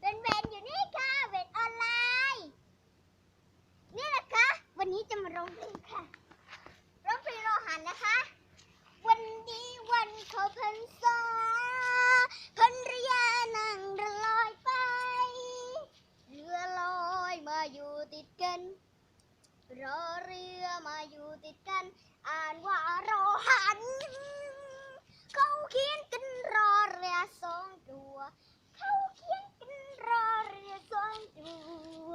เป็นเวนอยู่นี่ค่ะเวนออนไลน์นี่นะคะ วันนี้จะมาร้องเพลงค่ะร้องเพลงรอหันนะคะ วันนี้วันเขาพรรษาภรรยานั่งเรือลอยไปเรือลอยมาอยู่ติดกันรอเรือมาอยู่ติดกันว่ารอหัน เขาเขียนกันรอเรือสองตัว เขาเขียนกันรอเรือสองตัว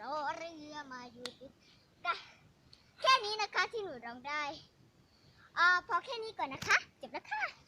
รอเรือมาอยู่ติดกันแค่นี้นะคะที่หนูร้องได้อ่าพอแค่นี้ก่อนนะคะ จบแล้วค่ะ